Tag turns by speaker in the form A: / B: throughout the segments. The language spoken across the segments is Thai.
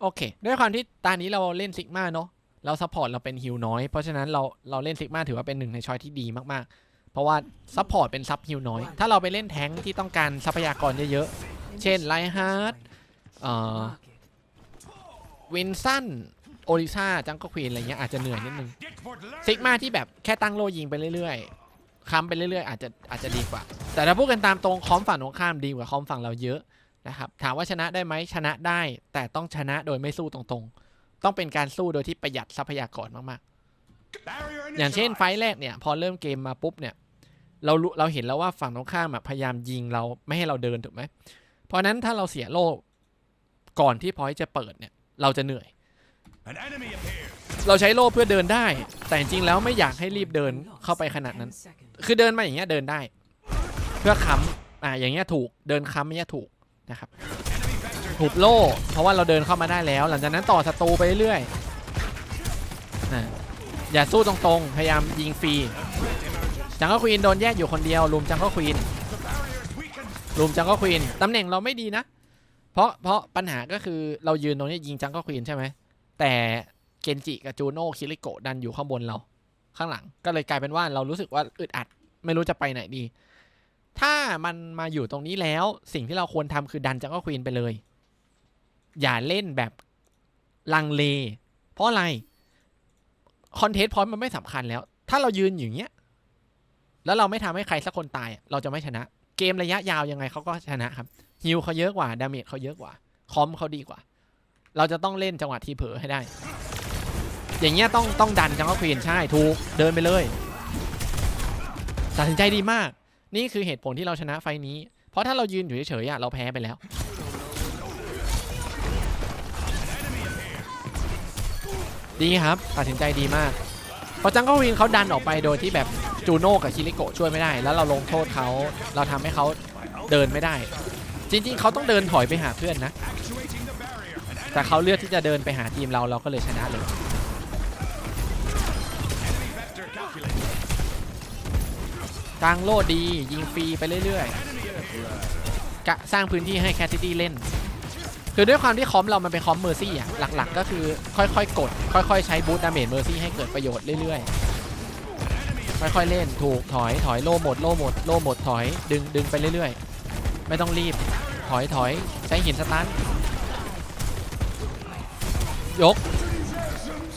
A: โอเค ด้วยความที่ตอนนี้เราเล่นซิกมาเนาะเราซัพพอร์ตเราเป็นฮิลน้อย เพราะฉะนั้นเราเราเล่นซิกมาถือว่าเป็นหนึ่งในช้อยที่ดีมากๆ เพราะว่าซัพพอร์ตเป็นซับฮิลน้อย ถ้าเราไปเล่นแท้งที่ต้องการทรัพยากรเยอะๆ เช่นไลฮาร์ดเอ่อวินสันโอริซาจังก็ควีนอะไรเงี้ยอาจจะเหนื่อยนิดนึงซิกมาที่แบบแค่ตั้งโลยิงไปเรื่อยๆค้ำไปเรื่อยๆอาจจะอาจจะดีกว่า แต่ถ้าพูดกันตามตรงคอมฝั่งตรงข้ามดีกว่าคอมฝั่งเราเยอะ นะครับถามว่าชนะได้ไหมชนะได้ แต่ต้องชนะโดยไม่สู้ตรงๆ ต้องเป็นการสู้โดยที่ประหยัดทรัพยากรมากๆ อย่างเช่นไฟแรกเนี่ยพอเริ่มเกมมาปุ๊บเนี่ยเราเราเห็นแล้วว่าฝั่งตรงข้ามพยายามยิงเราไม่ให้เราเดินถูกไหมเพราะนั้นถ้าเราเสียโลกก่อนที่พอยจะเปิดเนี่ยเราจะเหนื่อย เราใช้โล่เพื่อเดินได้ แต่จริงๆแล้วไม่อยากให้รีบเดินเข้าไปขนาดนั้น คือเดินมาอย่างเงี้ยเดินได้ เพื่อค้ำอ่าอย่างเงี้ยถูกเดินค้ำอย่างเงี้ยถูก นะครับถูกโล่ เพราะว่าเราเดินเข้ามาได้แล้ว หลังจากนั้นต่อศัตรูไปเรื่อยๆอ่าอย่าสู้ตรงๆ พยายามยิงฟรี จังก็ควีนโดนแยกอยู่คนเดียวลุมจังก็ควีนลุมจังก็ควีนตำแหน่งเราไม่ดีนะ เพราะเพราะปัญหาก็คือเรายืนตรงนี้ยิงจังก็ควีนใช่ไหมแต่เกนจิกับจูโน่คิริโกดันอยู่ข้างบนเรา ข้างหลังก็เลยกลายเป็นว่าเรารู้สึกว่าอึดอัด ไม่รู้จะไปไหนดี ถ้ามันมาอยู่ตรงนี้แล้วสิ่งที่เราควรทำคือดันจังก็ควีนไปเลย อย่าเล่นแบบลังเล เพราะอะไร คอนเทนต์พอยต์มันไม่สำคัญแล้ว ถ้าเรายืนอย่างเงี้ย แล้วเราไม่ทำให้ใครสักคนตาย เราจะไม่ชนะ เกมระยะยาวยังไงเขาก็ชนะครับฮิลเขาเยอะกว่าดาเมจเขาเยอะกว่า คอมเขาดีกว่า เราจะต้องเล่นจังหวะทีเผลอให้ได้ อย่างเงี้ยต้องต้องดันจังก็ควีนใช่ถูกเดินไปเลยตัดสินใจดีมาก นี่คือเหตุผลที่เราชนะไฟล์นี้ เพราะถ้าเรายืนอยู่เฉยๆเราแพ้ไปแล้ว ดีครับ ตัดสินใจดีมากพราะจังก็วินเขาดันออกไปโดยที่แบบจูโน่กับคิริโกะช่วยไม่ได้ แล้วเราลงโทษเขาเราทำให้เขาเดินไม่ได้ จริงๆ เขาต้องเดินถอยไปหาเพื่อนนะ แต่เขาเลือกที่จะเดินไปหาทีมเราเราก็เลยชนะเลย กลางโลดดี ยิงฟรีไปเรื่อยๆกะสร้างพื้นที่ให้แคทติตี้เล่น คือด้วยความที่คอมเรามันเป็นคอมเมอร์ซี่อะ หลักๆ ก็คือค่อยๆ กด ค่อยๆ ใช้บูตดาเมจเมอร์ซี่ให้เกิดประโยชน์เรื่อยๆ ค่อยๆ เล่นถูกถอยถอยโล่หมดโล่หมดโล่หมดถอยดึงดึงไปเรื่อยๆ ไม่ต้องรีบถอยถอยใช้หินสตันยก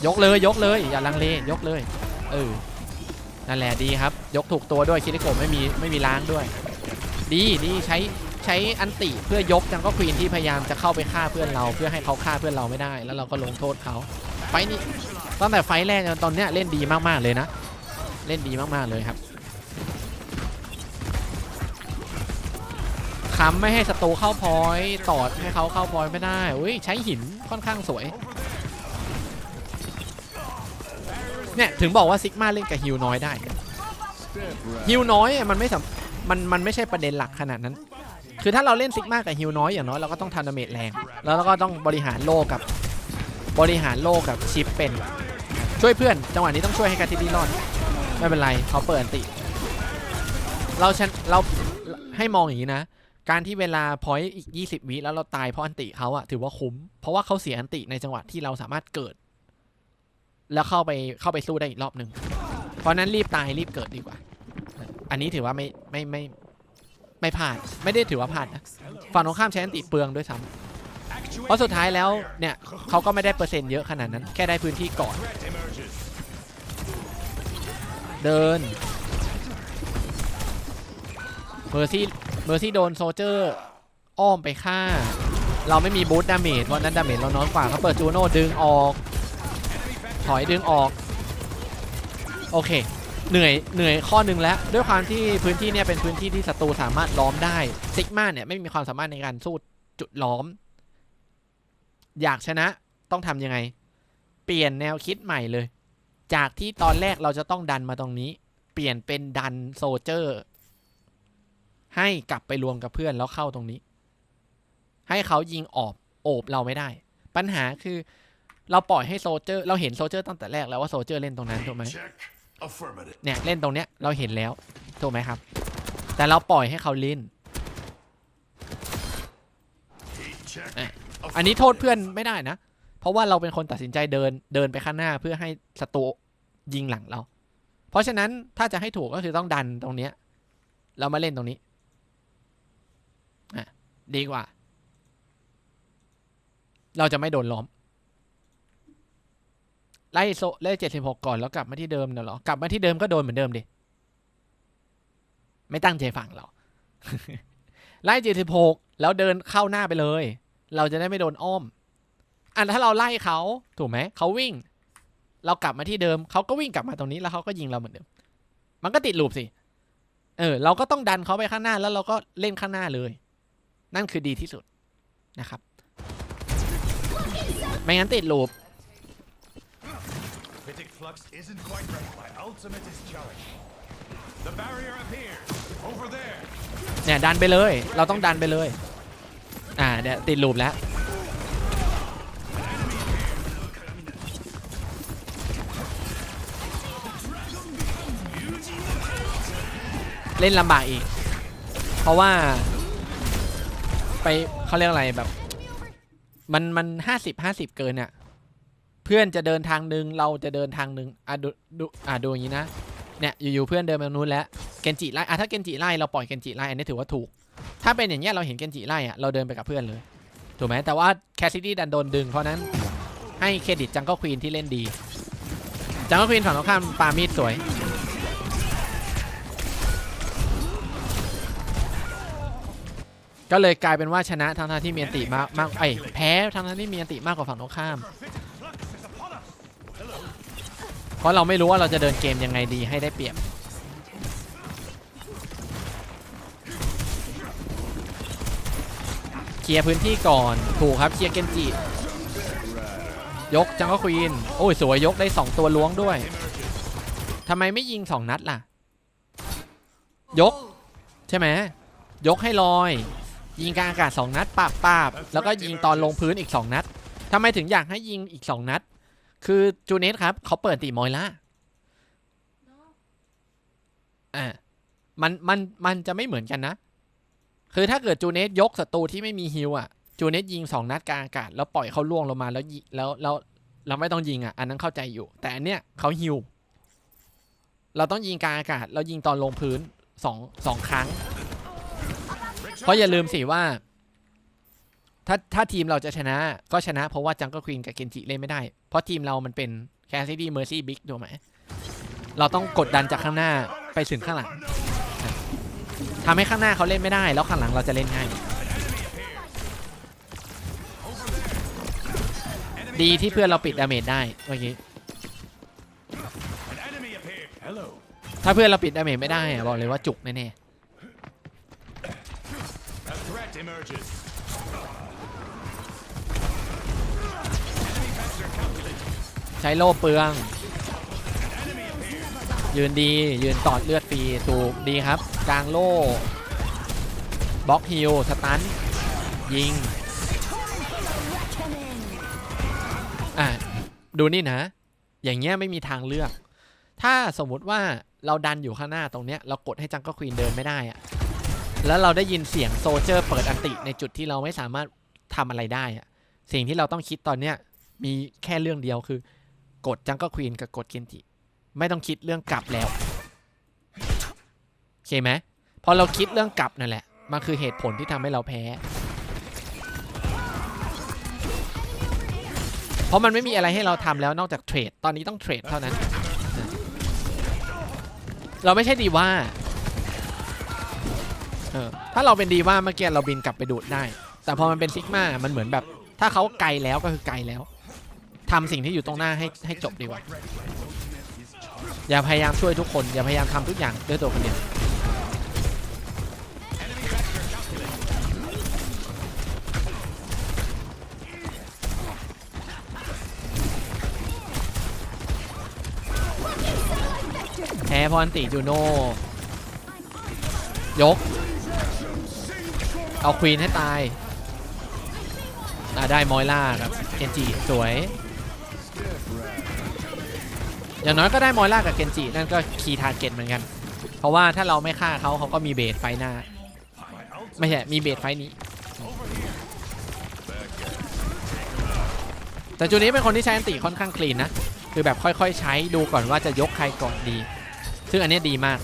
A: ยกเลยยกเลย อย่าลังเลยกเลย เออ นั่นแหละดีครับ ยกถูกตัวด้วยคิริโกะไม่มีไม่มีล้างด้วย ดีดีใช้ใช้อันติเพื่อยกจังก็ควีนที่พยายามจะเข้าไปฆ่าเพื่อนเรา เพื่อให้เขาฆ่าเพื่อนเราไม่ได้ แล้วเราก็ลงโทษเขาไฟนี้ตั้งแต่ไฟแรกจนตอนเนี้ยเล่นดีมากๆเลยนะ เล่นดีมากๆเลยครับค้ำไม่ให้ศัตรูเข้าพอยต์ตอดให้เขาเข้าพอยต์ไม่ได้อุ้ยใช้หินค่อนข้างสวย เนี่ยถึงบอกว่าซิกมาเล่นกับฮิวน้อยได้ฮิวน้อยมันไม่สมันมันไม่ใช่ประเด็นหลักขนาดนั้น คือถ้าเราเล่นซิกมากับฮิวน้อยอย่างน้อยเราก็ต้องทำดาเมจแรง แล้วเราก็ต้องบริหารโลกับบริหารโลกับชิปเป็น ช่วยเพื่อนจังหวะนี้ต้องช่วยให้กาติดีรอดไม่เป็นไรเขาเปิดอันติ เราชนเราให้มองอย่างนี้นะ การที่เวลาพอยต์อีก 20 วิแล้วเราตายเพราะอันติเขาอะถือว่าคุ้ม เพราะว่าเขาเสียอันติในจังหวะที่เราสามารถเกิด แล้วเข้าไปเข้าไปสู้ได้อีกรอบหนึ่งเพราะนั้นรีบตายรีบเกิดดีกว่า อันนี้ถือว่าไม่ไม่ไม่ไม่พลาดไม่ได้ถือว่าพลาดนะฝั่งตรงข้ามใช้อันติเปลืองด้วยซ้ำเพราะสุดท้ายแล้วเนี่ยเขาก็ไม่ได้เปอร์เซ็นต์เยอะขนาดนั้น แค่ได้พื้นที่ก่อน เดินเมอร์ซี่เมอร์ซี่โดนโซเจอร์อ้อมไปฆ่า เราไม่มีบูทดาเมจเพราะฉะนั้นดาเมจเราน้อยกว่าเขาเปิดจูโน่ดึงออก ถอยดึงออก โอเค เหนื่อยเหนื่อยข้อหนึ่งแล้ว ด้วยความที่พื้นที่เนี่ยเป็นพื้นที่ที่ศัตรูสามารถล้อมได้ซิกมาเนี่ยไม่มีความสามารถในการสู้จุดล้อม อยากชนะต้องทำยังไง เปลี่ยนแนวคิดใหม่เลย จากที่ตอนแรกเราจะต้องดันมาตรงนี้ เปลี่ยนเป็นดันโซเจอร์ ให้กลับไปรวมกับเพื่อนแล้วเข้าตรงนี้ ให้เขายิงออบโอบเราไม่ได้ ปัญหาคือ เราปล่อยให้โซเจอร์เราเห็นโซเจอร์ตั้งแต่แรกแล้วว่าโซเจอร์เล่นตรงนั้นถูกไหม
B: Check. Affirmative.
A: เนี่ยเล่นตรงเนี้ยเราเห็นแล้วถูกไหมครับ แต่เราปล่อยให้เขาเล่น
B: Heat check.
A: Eh. อันนี้โทษเพื่อนไม่ได้นะ เพราะว่าเราเป็นคนตัดสินใจเดินเดินไปข้างหน้าเพื่อให้ศัตรูยิงหลังเรา เพราะฉะนั้นถ้าจะให้ถูกก็คือต้องดันตรงเนี้ยเรามาเล่นตรงนี้อะดีกว่า เราจะไม่โดนล้อม ไล่โซไล่เจ็ดสิบหกก่อนแล้วกลับมาที่เดิมเนอะเหรอกลับมาที่เดิมก็โดนเหมือนเดิมดิไม่ตั้งใจฟังเราไล่เจ็ดสิบหกแล้วเดินเข้าหน้าไปเลย เราจะได้ไม่โดนอ้อมอันถ้าเราไล่เขาถูกไหมเขาวิ่ง เรากลับมาที่เดิมเขาก็วิ่งกลับมาตรงนี้แล้วเขาก็ยิงเราเหมือนเดิม มันก็ติดลูปสิเออ เราก็ต้องดันเขาไปข้างหน้าแล้วเราก็เล่นข้างหน้าเลย นั่นคือดีที่สุดนะครับ ไม่งั้นติดลูป
B: Critic Flux isn't quite ready. My ultimate is charged. The barrier appears. Over there.
A: เนี่ยดันไปเลย เราต้องดันไปเลย อ่าเนี่ยติดลูปแล้ว เล่นลำบากอีก เพราะว่า ไปเขาเรียกอะไรแบบ มันมันห้าสิบห้าสิบเกินเนี่ย เพื่อนจะเดินทางหนึ่งเราจะเดินทางหนึ่งอะดูดูอะดูอย่างนี้นะเนี่ยอยู่ๆเพื่อนเดินมาตรงนู้นแล้วเกนจิไล่อะถ้าเกนจิไล่เราปล่อยเกนจิไล่อันนี้ถือว่าถูก ถ้าเป็นอย่างเงี้ยเราเห็นเกนจิไล่อะเราเดินไปกับเพื่อนเลยถูกไหมแต่ว่าแคสซิตี้ดันโดนดึงเพราะนั้นให้เครดิตจังก็ควีนที่เล่นดี จังก็ควีนฝั่งตรงข้ามปามีดสวยก็เลยกลายเป็นว่าชนะทั้งที่มีอันติมากมากไอยแพ้ทั้งที่มีอันติมากกว่าฝั่งตรงข้าม ราะเราไม่รู้ว่าเราจะเดินเกมยังไงดีให้ได้เปรียบเคลียร์พื้นที่ก่อนถูกครับเคลียร์เกนจิยกจังก็ควีนโอ้ยสวยยกได้ 2 ตัวล้วงด้วยทำไมไม่ยิง 2 นัดล่ะ ยก ใช่ไหมยกให้ลอย ยิงกลางอากาศ 2 นัดปาบปาบแล้วก็ยิงตอนลงพื้นอีก 2 นัดทำไมถึงอยากให้ยิงอีก 2 นัด คือจูเนสครับเขาเปิดตีมอยล่าอ่ามันมันมันจะไม่เหมือนกันนะ คือถ้าเกิดจูเนสยกศัตรูที่ไม่มีฮิวอะ จูเนสยิงสองนัดกลางอากาศ แล้วปล่อยเขาล่วงลงมาแล้วยิแล้วแล้วเราไม่ต้องยิงอะ อันนั้นเข้าใจอยู่ แต่อันเนี้ยเขาฮิว เราต้องยิงกลางอากาศ แล้วยิงตอนลงพื้นสองสองครั้ง เพราะอย่าลืมสิว่า ถ้าถ้าทีมเราจะชนะก็ชนะเพราะว่าจังก็ควีนกับเกนจิเล่นไม่ได้ เพราะทีมเรามันเป็นแคสซิตี้เมอร์ซี่บิ๊กถูกไหม เราต้องกดดันจากข้างหน้าไปถึงข้างหลังทำให้ข้างหน้าเขาเล่นไม่ได้ แล้วข้างหลังเราจะเล่นง่าย ดีที่เพื่อนเราปิดดาเมจได้เมื่อกี้ถ้าเพื่อนเราปิดดาเมจไม่ได้บอกเลยว่าจุกแน่ๆ ใช้โล่เปลือง ยืนดียืนตอดเลือดฟรีถูกดีครับ กลางโล่บล็อกฮิลสตันยิงอะดูนี่นะ อย่างเงี้ยไม่มีทางเลือก ถ้าสมมุติว่าเราดันอยู่ข้างหน้าตรงเนี้ยเรากดให้จังก็ควีนเดินไม่ได้อะแล้วเราได้ยินเสียงโซเจอร์เปิดอันติในจุดที่เราไม่สามารถทำอะไรได้อะสิ่งที่เราต้องคิดตอนเนี้ยมีแค่เรื่องเดียวคือ กดจังก็ควีนกับกดเกนจิไม่ต้องคิดเรื่องกลับแล้วโอเคไหมพอเราคิดเรื่องกลับนั่นแหละมันคือเหตุผลที่ทำให้เราแพ้ เพราะมันไม่มีอะไรให้เราทำแล้วนอกจากเทรด ตอนนี้ต้องเทรดเท่านั้น เราไม่ใช่ดีว่าเออถ้าเราเป็นดีว่าเมื่อกี้เราบินกลับไปดูดได้ แต่พอมันเป็นซิกมามันเหมือนแบบ ถ้าเขาไกลแล้วก็คือไกลแล้ว ทำสิ่งที่อยู่ตรงหน้าให้ให้จบดีกว่า อย่าพยายามช่วยทุกคน อย่าพยายามทำทุกอย่างด้วยตัวคนเดียวแพ้พรอนติจูโน่ยก เอาควีนให้ตายได้มอยล่าครับเคนจิสวย อย่างน้อยก็ได้มอยล่ากับเกนจินั่นก็คีย์ทาร์เก็ตเหมือนกัน เพราะว่าถ้าเราไม่ฆ่าเขาเขาก็มีเบสไฟหน้า ไม่ใช่ มีเบสไฟนี้ แต่จูนี้เป็นคนที่ใช้อันติค่อนข้างคลีนนะ คือแบบค่อยๆ ใช้ดูก่อนว่าจะยกใครก่อนดี ซึ่งอันนี้ดีมาก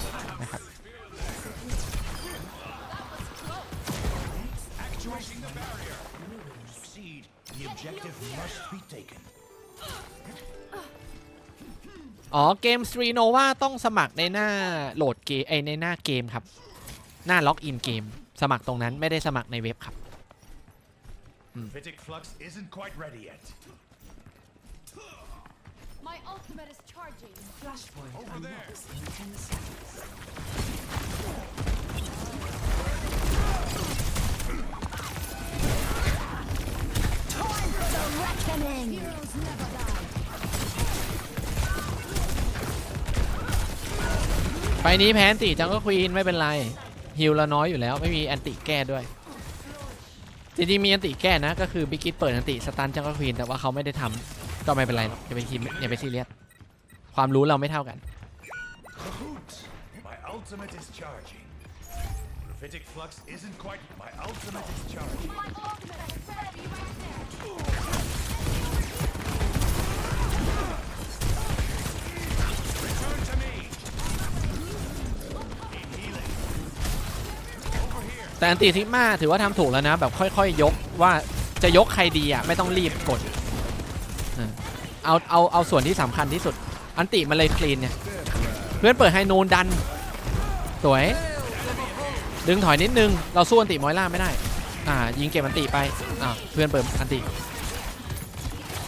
A: อ๋อเกม s t r e e Nova ต้องสมัครในหน้าโหลดเกมไอยในหน้าเกมครับ หน้าล็อกอินเกม สมัครตรงนั้นไม่ได้สมัครในเว็บครับ
B: Vitic Flux isn't quite ready yet.
C: My ultimate is charging.
D: Flashpoint
B: Over there.
D: unlocks in 10 seconds.
C: Heroes never die.
A: ไฟนี้แพ้อันติจังก็ควีนไม่เป็นไรฮิลเราน้อยอยู่แล้วไม่มีอันติแก้ด้วยจริงๆมีอันติแก้นะ ก็คือบิกิตเปิดอันติสตันจังก็ควีนแต่ว่าเขาไม่ได้ทำก็ไม่เป็นไรหรอกอย่าไปคิดอย่าไปซีเรียสความรู้เราไม่เท่ากัน
B: Kahoots! My ultimate is charging. Vitic Flux isn't quite. My ultimate is charging.
C: My ultimate is ready right there.
A: แต่อันติซิกมาถือว่าทำถูกแล้วนะ แบบค่อยๆ ยกว่าจะยกใครดีอะไม่ต้องรีบกดเออเอาเอาเอาส่วนที่สำคัญที่สุด อันติมันเลยคลีนเนี่ย เพื่อนเปิดไฮนูนดัน สวย ดึงถอยนิดนึง เราสู้อันติมอยล่าไม่ได้ อ่า ยิงเก็บอันติไป อ่า เพื่อนเปิดอันติ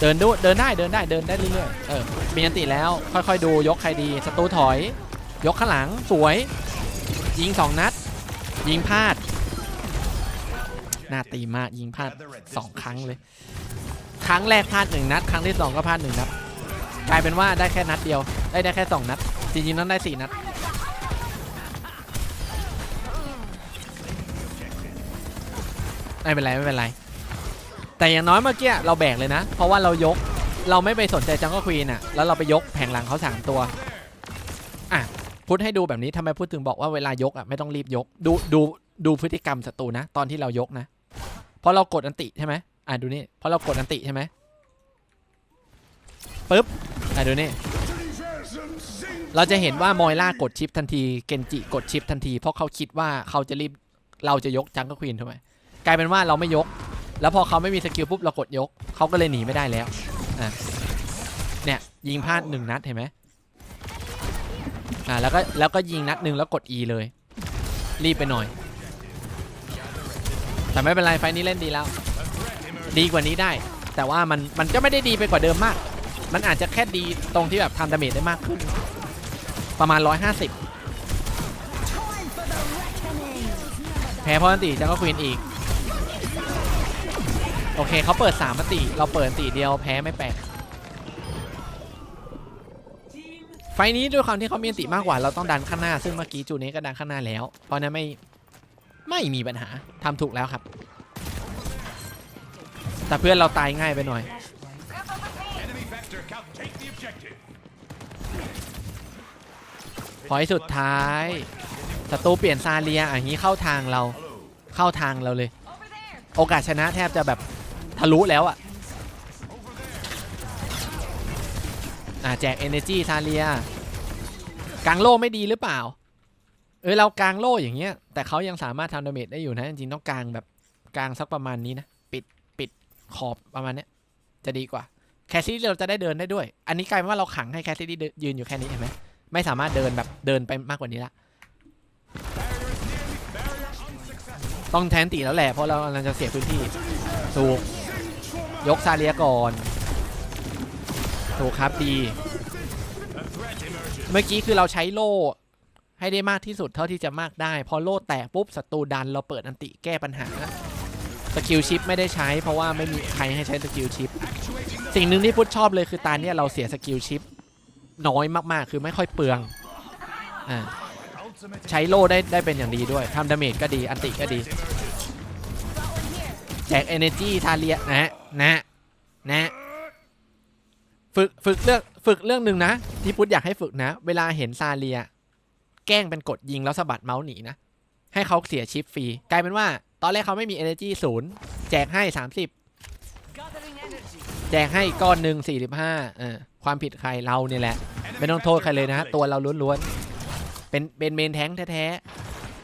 A: เดินดูเดินได้เดินได้เดินได้เรื่อยๆ เออ มีอันติแล้วค่อยๆดูยกใครดีศัตรูถอย ยกข้างหลังสวย ยิงสองนัด ยิงพลาด น่าตีมากยิงพลาดสองครั้งเลย ครั้งแรกพลาดหนึ่งนัด ครั้งที่สองก็พลาดหนึ่งนัดกลายเป็นว่าได้แค่นัดเดียว ได้ได้แค่สองนัด จริงๆต้องได้สี่นัดไม่เป็นไรไม่เป็นไร แต่อย่างน้อยเมื่อกี้เราแบกเลยนะ เพราะว่าเรายกเราไม่ไปสนใจจังก็ควีนอะแล้วเราไปยกแผงหลังเขาสามตัวอะพูดให้ดูแบบนี้ทำไมพูดถึงบอกว่าเวลายกอะไม่ต้องรีบยก ดูดูดูพฤติกรรมศัตรูนะ ตอนที่เรายกนะ พอเรากดอันติใช่ไหมอะดูนี่พอเรากดอันติใช่ไหมปึ๊บอะดูนี่เราจะเห็นว่ามอยล่ากดชิปทันทีเกนจิกดชิปทันที เพราะเขาคิดว่าเขาจะรีบเราจะยกจังก็ควีนถูกไหมกลายเป็นว่าเราไม่ยก แล้วพอเขาไม่มีสกิลปุ๊บเรากดยกเขาก็เลยหนีไม่ได้แล้วอะเนี่ยยิงพลาดหนึ่งนัดเห็นไหมอ่าแล้วก็แล้วก็ยิงนัดหนึ่งแล้วกด E เลย รีบไปหน่อย แต่ไม่เป็นไรไฟนี้เล่นดีแล้ว ดีกว่านี้ได้ แต่ว่ามันมันก็ไม่ได้ดีไปกว่าเดิมมาก มันอาจจะแค่ดีตรงที่แบบทำดาเมจได้มากขึ้น ประมาณ 150 แพ้เพราะอันติจังก็ควีนอีก โอเคเขาเปิด3อันติเราเปิดติเดียวแพ้ไม่แปลกไฟนี้ด้วยความที่เขามีอันติมากกว่าเราต้องดันข้างหน้า ซึ่งเมื่อกี้จูนี้ก็ดันข้างหน้าแล้ว เพราะนั้นไม่ ไม่มีปัญหาทำถูกแล้วครับ แต่เพื่อนเราตายง่ายไปหน่อยพอยสุดท้ายศัตรูเปลี่ยนซาเลียอย่างนี้เข้าทางเราเข้าทางเราเลย โอกาสชนะแทบจะแบบทะลุแล้วอะอะแจก Energy ซาเลียกลางโล่ไม่ดีหรือเปล่า เออเรากลางโล่อย่างเงี้ย แต่เขายังสามารถทำดาเมจได้อยู่นะ จริงต้องกลางแบบกลางสักประมาณนี้นะ ปิดปิดขอบประมาณเนี้ย จะดีกว่า แคสซี่เราจะได้เดินได้ด้วย อันนี้กลายเป็นว่าเราขังให้แคสซี่ยืนอยู่แค่นี้เห็นไหมไม่สามารถเดินแบบเดินไปมากกว่านี้ละต้องแทนตีแล้วแหละเพราะเรากำลังจะเสียพื้นที่ถูกยกซาเลียก่อนถูกครับดี เมื่อกี้คือเราใช้โล่ ให้ได้มากที่สุดเท่าที่จะมากได้ พอโล่แตกปุ๊บศัตรูดันเราเปิดอันติแก้ปัญหาสกิลชิปไม่ได้ใช้เพราะว่าไม่มีใครให้ใช้สกิลชิปสิ่งหนึ่งที่พุทธชอบเลยคือตาเนี่ยเราเสียสกิลชิปน้อยมากๆ คือไม่ค่อยเปลืองอ่าใช้โล่ได้ได้เป็นอย่างดีด้วยทำดาเมจก็ดีอันติก็ดี แจก energy ทาเลียนะนะนะฝึกฝึกเรื่องฝึกเรื่องหนึ่งนะ ที่พุทธอยากให้ฝึกนะ เวลาเห็นซาเลีย แกล้งเป็นกดยิงแล้วสะบัดเมาส์หนีนะ ให้เขาเสียชิปฟรี กลายเป็นว่า ตอนแรกเขาไม่มี energy ศูนย์แจกให้ 30
C: Gathering
D: Draining energy.
A: แจกให้อีกก้อนหนึ่ง45เออความผิดใครเราเนี่ยแหละ ไม่ต้องโทษใครเลยนะ ตัวเราล้วนๆ เป็นเป็นเมนแท้งแท้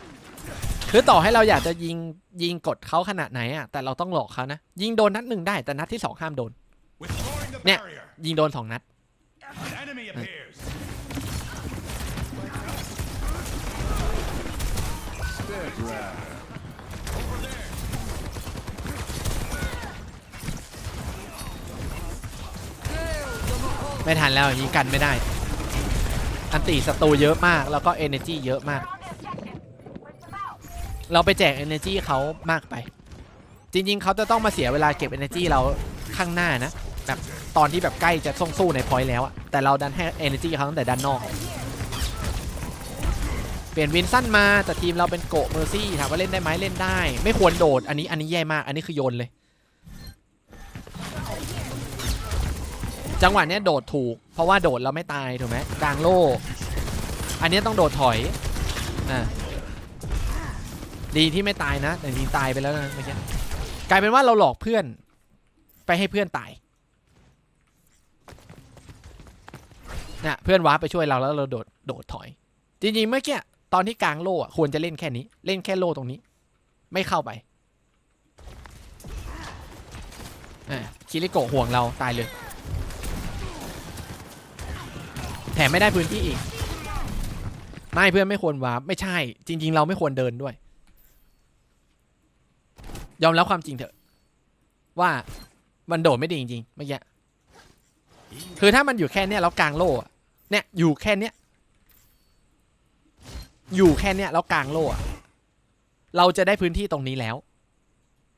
A: ๆ คือต่อให้เราอยากจะยิงยิงกดเขาขนาดไหนอะแต่เราต้องหลอกเขานะ ยิงโดนนัดหนึ่งได้แต่นัดที่สองห้ามโดน
B: Withdrawing the
A: Nè.
B: barrier.
A: ยิงโดนสองนัด ไม่ทันแล้วยิงกันไม่ได้ อันติศัตรูเยอะมากแล้วก็ energy เยอะมาก เราไปแจก energy เขามากไป จริง ๆเขาจะต้องมาเสียเวลาเก็บ energy เราข้างหน้านะแบบตอนที่แบบใกล้จะส่งสู้ใน point แล้วอะแต่เราดันให้ energy เขาตั้งแต่ด้านนอกเปลี่ยนวินสั้นมาแต่ทีมเราเป็นโกะเมอร์ซี่ถามว่าเล่นได้ไหมเล่นได้ ไม่ควรโดดอันนี้อันนี้แย่มากอันนี้คือโยนเลย จังหวะเนี้ยโดดถูก เพราะว่าโดดเราไม่ตายถูกไหมกลางโล่ อันนี้ต้องโดดถอยอ่าดีที่ไม่ตายนะ แต่จริงตายไปแล้วนะเมื่อกี้กลายเป็นว่าเราหลอกเพื่อน ไปให้เพื่อนตายน่ะเพื่อนว้าไปช่วยเราแล้วเราโดดโดดถอย จริงๆเมื่อกี้ตอนที่กลางโล่ควรจะเล่นแค่นี้ เล่นแค่โล่ตรงนี้ ไม่เข้าไปอ่าคิริโกะห่วงเราตายเลย ถมไม่ได้พื้นที่อีก ไม่เพื่อนไม่ควรวาร์ปไม่ใช่ จริง ๆ เราไม่ควรเดินด้วย ยอมรับความจริงเถอะ ว่ามันโดดไม่ดีจริงๆเมื่อกี้คือถ้ามันอยู่แค่เนี้ยแล้วกลางโล่เนี่ยอยู่แค่เนี้ยอยู่แค่เนี้ยแล้วกลางโล่เราจะได้พื้นที่ตรงนี้แล้ว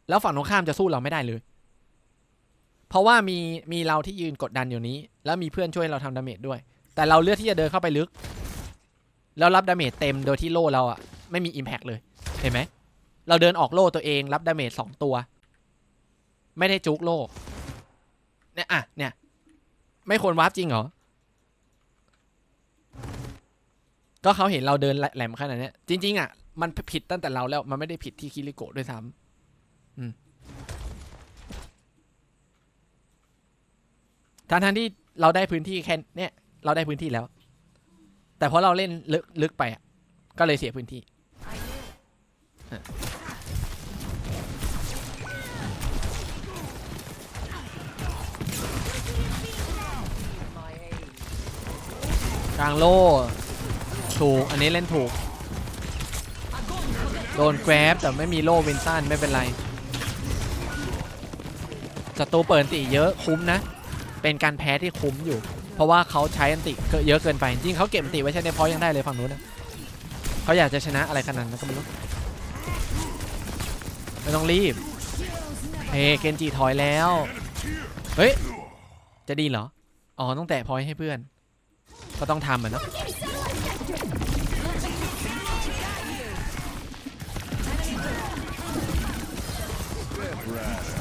A: แล้วฝั่งตรงข้ามจะสู้เราไม่ได้เลย เพราะว่ามีมีเราที่ยืนกดดันอยู่นี้ แล้วมีเพื่อนช่วยเราทำดาเมจด้วย แต่เราเลือกที่จะเดินเข้าไปลึก แล้วรับดาเมจเต็มโดยที่โล่เราอะไม่มีอิมแพกเลย เห็นไหม เราเดินออกโล่ตัวเองรับดาเมจสองตัว ไม่ได้จุกโล่ เนี่ยอะเนี่ย ไม่ควรวาร์ปจริงเหรอ ก็เขาเห็นเราเดินแหลมขนาดนี้จริง ๆอะมันผิดตั้งแต่เราแล้วมันไม่ได้ผิดที่คิริโกะด้วยซ้ำอืมทั้งทที่เราได้พื้นที่แค่เนี่ย เราได้พื้นที่แล้ว แต่เพราะเราเล่นลึกลึกไปอะก็เลยเสียพื้นที่กลางโล่ถูก อันนี้เล่นถูก โดนแกร็บแต่ไม่มีโล่วินตันไม่เป็นไรศัตรูเปิดติเยอะคุ้มนะ เป็นการแพ้ที่คุ้มอยู่ เพราะว่าเขาใช้อันติเยอะเกินไปจริงเขาเก็บอันติไว้ใช้ในพอยยังได้เลยฝั่งนู้นนะเขาอยากจะชนะอะไรขนาดนั้นก็ไม่รู้ไม่ต้องรีบเฮ้เกนจิถอยแล้ว เฮ้ย จะดีเหรอ อ๋อ ต้องแตะพอยให้เพื่อน ก็ต้องทำอะเนอะ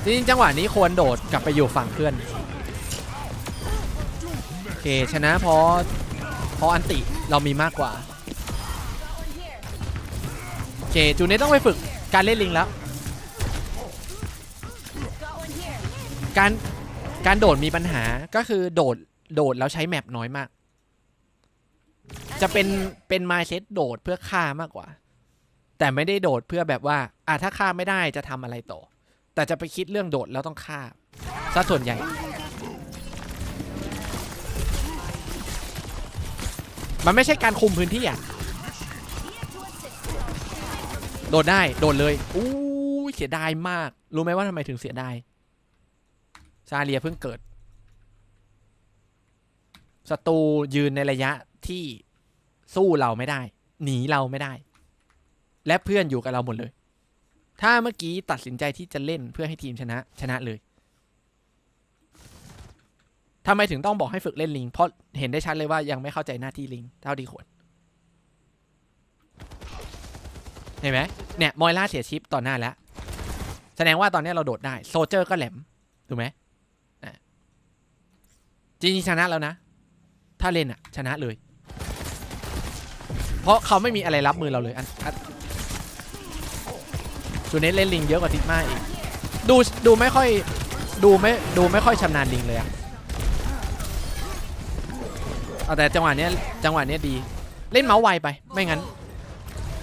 A: จริงจังหวะนี้ควรโดดกลับไปอยู่ฝั่งเพื่อน ชนะเพราะเพราะอันติเรามีมากกว่า โอเค จูเน่ต้องไปฝึกการเล่นลิงแล้ว การการโดดมีปัญหาก็คือโดดโดดแล้วใช้แมปน้อยมาก จะเป็นเป็นไมเซ็ตโดดเพื่อฆ่ามากกว่า แต่ไม่ได้โดดเพื่อแบบว่าอะถ้าฆ่าไม่ได้จะทำอะไรต่อ แต่จะไปคิดเรื่องโดดแล้วต้องฆ่าซะส่วนใหญ่ มันไม่ใช่การคุมพื้นที่อะ โดดได้ โดดเลยอู้เสียดายมาก รู้ไหมว่าทำไมถึงเสียดาย ซาเลียเพิ่งเกิด ศัตรูยืนในระยะที่สู้เราไม่ได้ หนีเราไม่ได้ และเพื่อนอยู่กับเราหมดเลย ถ้าเมื่อกี้ตัดสินใจที่จะเล่นเพื่อให้ทีมชนะชนะเลย ทำไมถึงต้องบอกให้ฝึกเล่นลิง เพราะเห็นได้ชัดเลยว่ายังไม่เข้าใจหน้าที่ลิงเท่าที่ควร เห็นไหมเนี่ยมอยล่าเสียชิปต่อหน้าแล้ว แสดงว่าตอนนี้เราโดดได้ โซเจอร์ก็แหลม ถูกไหมจริงๆชนะแล้วนะ ถ้าเล่นอะชนะเลย เพราะเขาไม่มีอะไรรับมือเราเลยอันอันจูเนตเล่นลิงเยอะกว่าทิกมาอีก ดูดูไม่ค่อยดูไม่ดูไม่ค่อยชำนาญลิงเลยอะ เอาแต่จังหวะเนี้ยจังหวะเนี้ยดี เล่นเมาส์ไวไป ไม่งั้น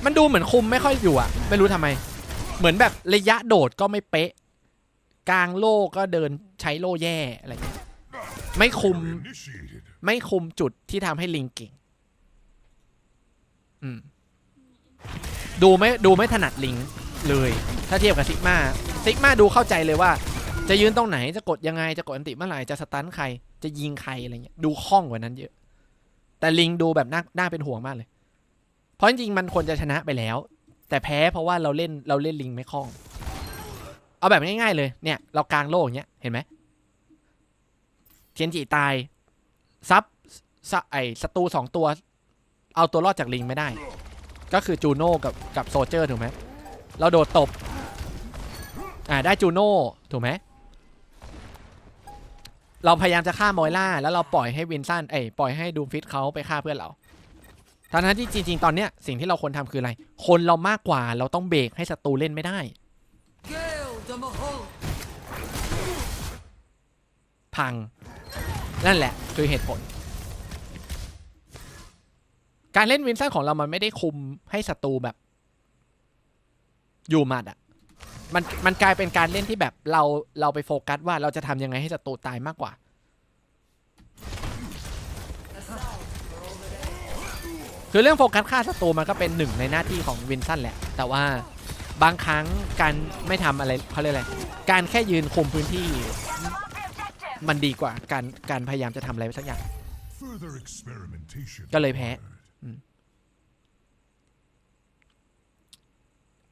A: มันดูเหมือนคุมไม่ค่อยอยู่อะไม่รู้ทำไม เหมือนแบบระยะโดดก็ไม่เป๊ะ กลางโล่ก็เดินใช้โล่แย่อะไรเงี้ยไม่คุม ไม่คุมจุดที่ทำให้ลิงเก่งอืมดูไม่ดูไม่ถนัดลิงเลย ถ้าเทียบกับซิกมาซิกมาดูเข้าใจเลยว่า จะยืนตรงไหนจะกดยังไงจะกดอันติเมื่อไหร่จะสตันใครจะยิงใครอะไรเงี้ยดูคล่องกว่านั้นเยอะ แต่ลิงดูแบบน่าน่าเป็นห่วงมากเลย เพราะจริงๆมันควรจะชนะไปแล้ว แต่แพ้เพราะว่าเราเล่นเราเล่นลิงไม่คล่อง เอาแบบง่ายๆเลยเนี่ยเรากลางโลกอย่างเงี้ยเห็นไหมเทียนจิตายซับไอศัตรูสองตัว เอาตัวรอดจากลิงไม่ได้ ก็คือจูโน่กับกับโซเจอร์ถูกไหมเราโดดตบอ่าได้จูโน่ถูกไหม เราพยายามจะฆ่ามอยล่า แล้วเราปล่อยให้วินสันเอ้ยปล่อยให้ดูฟิตเขาไปฆ่าเพื่อนเราทั้งนั้นที่จริง ๆ ตอนเนี้ยสิ่งที่เราควรทำคืออะไร คนเรามากกว่าเราต้องเบรกให้ศัตรูเล่นไม่ได้ พัง นั่นแหละคือเหตุผล การเล่นวินสันของเรามันไม่ได้คุมให้ศัตรูแบบ อยู่หมัดอะ มันมันกลายเป็นการเล่นที่แบบเราเราไปโฟกัสว่าเราจะทำยังไงให้ศัตรูตายมากกว่า คือเรื่องโฟกัสฆ่าศัตรูมันก็เป็นหนึ่งในหน้าที่ของวินสันแหละ แต่ว่าบางครั้งการไม่ทำอะไรเขาเรียกอะไร การแค่ยืนคุมพื้นที่มันดีกว่าการการพยายามจะทำอะไรสักอย่าง
B: Further experimentation.
A: ก็เลยแพ้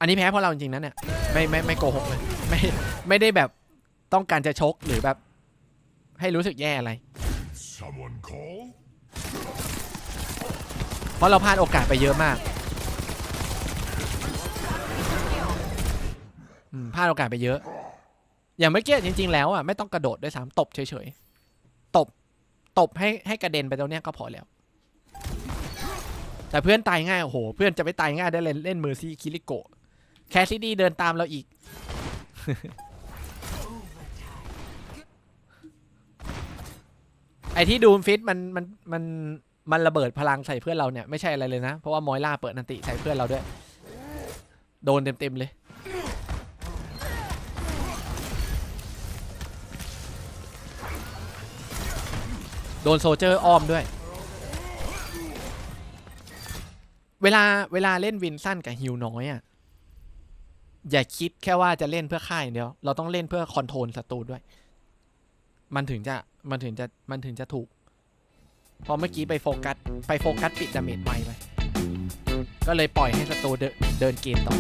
A: อันนี้แพ้เพราะเราจริงๆนะเนี่ยไม่ไม่ไม่โกหกเลยไม่ไม่ได้แบบต้องการจะชกหรือแบบ ให้รู้สึกแย่อะไร
B: Someone call?
A: เพราะเราพลาดโอกาสไปเยอะมากอืมพลาดโอกาสไปเยอะ อย่างเมื่อกี้จริง ๆ แล้วอะไม่ต้องกระโดดด้วยซ้ำตบเฉยๆ ตบ ตบให้ให้กระเด็นไปตรงเนี้ยก็พอแล้ว แต่เพื่อนตายง่ายโอ้โห เพื่อนจะไปตายง่ายได้เลยเล่นมือซี่คิริโกะ แคสซิดี้เดินตามเราอีก ไอที่ดูมฟิตมันมันมันมันระเบิดพลังใส่เพื่อนเราเนี่ยไม่ใช่อะไรเลยนะ เพราะว่ามอยล่าเปิดนันติใส่เพื่อนเราด้วย โดนเต็มๆเลย โดนโซเจอร์อ้อมด้วย เวลาเวลาเล่นวินสั้นกับฮิวน้อยอะ อย่าคิดแค่ว่าจะเล่นเพื่อค่ายเดียว เราต้องเล่นเพื่อคอนโทรลศัตรูด้วย มันถึงจะมันถึงจะมันถึงจะถูก พอเมื่อกี้ไปโฟกัสไปโฟกัสปิดดาเมจไปไปก็เลยปล่อยให้ศัตรูเดินเกมต่อ